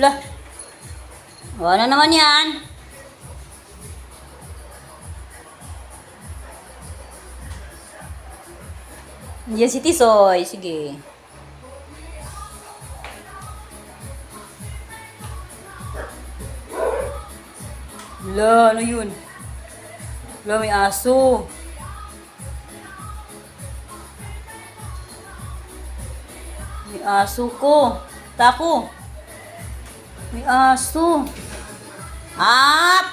Lah. Wala naman yan. Diyan si Tisoy. Sige. Wala, ano yun? Wala, may aso. May aso ko. Tako. Aso. Up!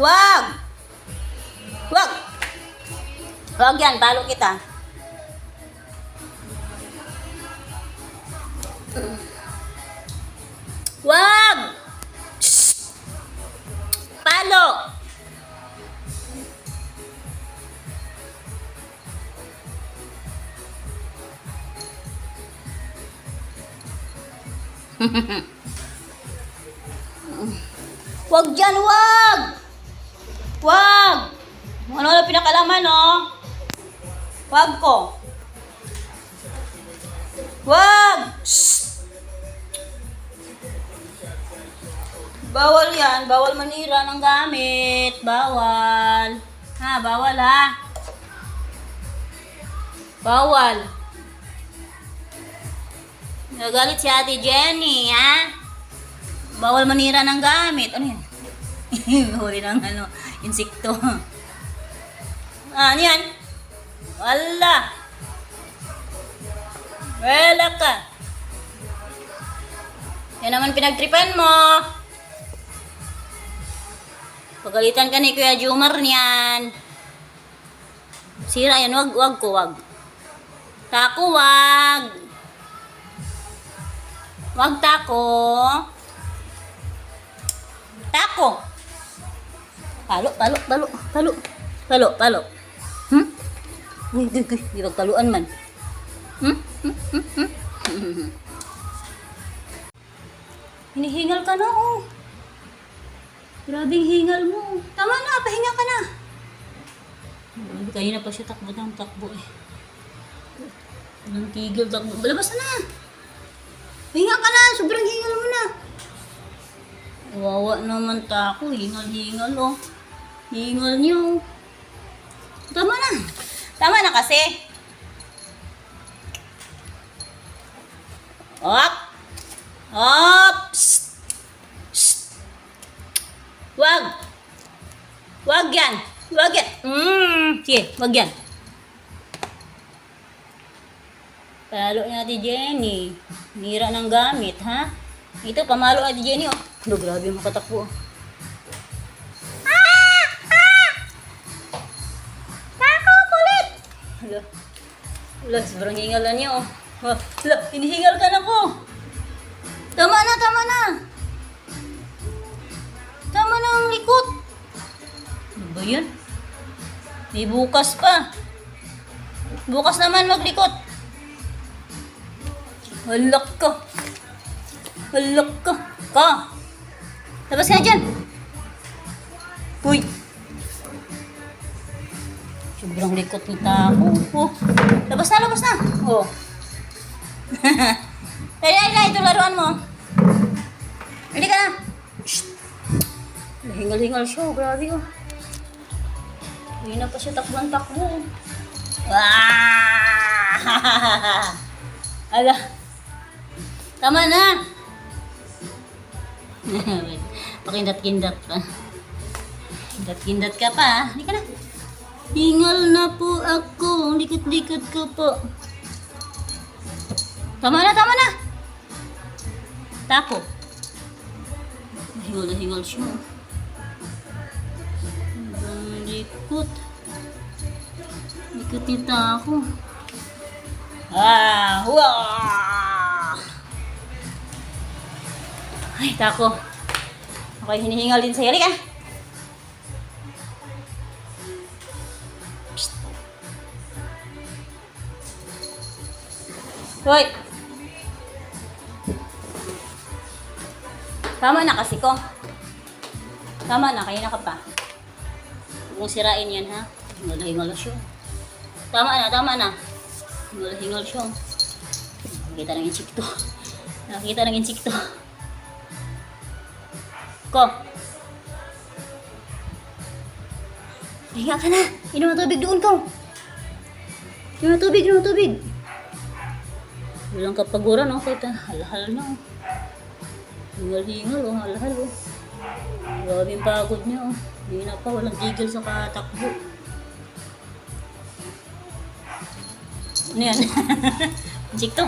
Wag! Wag! Wag yan, talo kita. Wag! Palo! Wag dyan, wag! Wag! Ano na pinakalaman, oh? Wag ko. Wag! Bawal yan. Bawal manira ng gamit. Bawal. Ha, bawal ha. Bawal. Nagalit si Ate Jenny, ha? Bawal manira ng gamit. Ano yan? Huli ng ano, insekto. Ah, ano yan? Wala. Wala ka. Yan naman pinagtripan mo. Pagalitan ka ni Kuya Jumar niyan. Sira yan, wag, wag ko, wag. Tako, wag. Wag tako. Tako. Palo, palo, palo, palo. Palo, palo. Hmm? Uy, uy, uy, di pagpaluan man. Hmm? Hmm? Hmm? Hmm? Hinihingal ka na, oh. Grabing hingal mo. Tama na, pahinga ka na. Grabe, kanina pa siya takbo ng takbo eh. Walang tigil takbo. Balabas na. Hinga ka na, sobrang. Wawa naman tako, hingal-hingal oh. Hingal niyo. Tama na. Tama na kasi. Op! Op! Wag! Wag yan! Wag yan! Mm. Sige, wag yan. Palo natin Jenny. Nira ng gamit, ha? Ito, pamalo natin Jenny, oh. Ano, grabe makatakbo. Ah! Ah! Tako, kulit! Hala. Hala, sobrang hingalan niya, oh. Ha, Hala, hinihingal ka na ko. Tama na, tama na. Tama na ang likot. Ano ba yan? May bukas pa. Bukas naman maglikot. Halak ka. Halak ka. Ka. Labas ka na dyan. Uy. Sobrang likot ni Tako. Oh. Labas na, labas na. Oh. Dali, dali. Ito laruan mo. Dali ka na. Hingal-hingal siya. oh. Grabe oh. Hindi na pa siya takbang takbo. Wow! Ala. Tama na. Pakindat-kindat pa. Kindat-kindat ka pa. ah. Hindi ka na. Hingal na po ako. Likot-likot ko po. Tama na, tama na. Tako. Hingal na hingal siya. Ang Likot. Likot ni Tako. Ah, wow! Ay, Tako. Ako'y hinihingal din sa'yo. Halika. Psst. Hoy! Tama na kasi ko. Tama na, kaya na ka pa. Huwag sirain yan, ha? Hingal-hingal siya. Tama na, tama na. Hingal-hingal siya. Nakita ng insikto. Nakita ng insikto. Ko. Pahinga ka na. Inom ng tubig doon ko. Inom ng tubig, inom ng tubig. Walang kapaguran, oh. Kahit halahal na. Hingal-hingal, oh. Halahal, oh. Grabe yung pagod niya, oh. Hindi na pa, walang tigil sa katakbo. Ano yan? Jig to.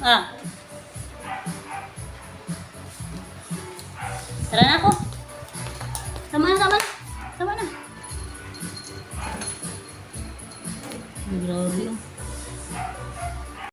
Ah. Tara na ako.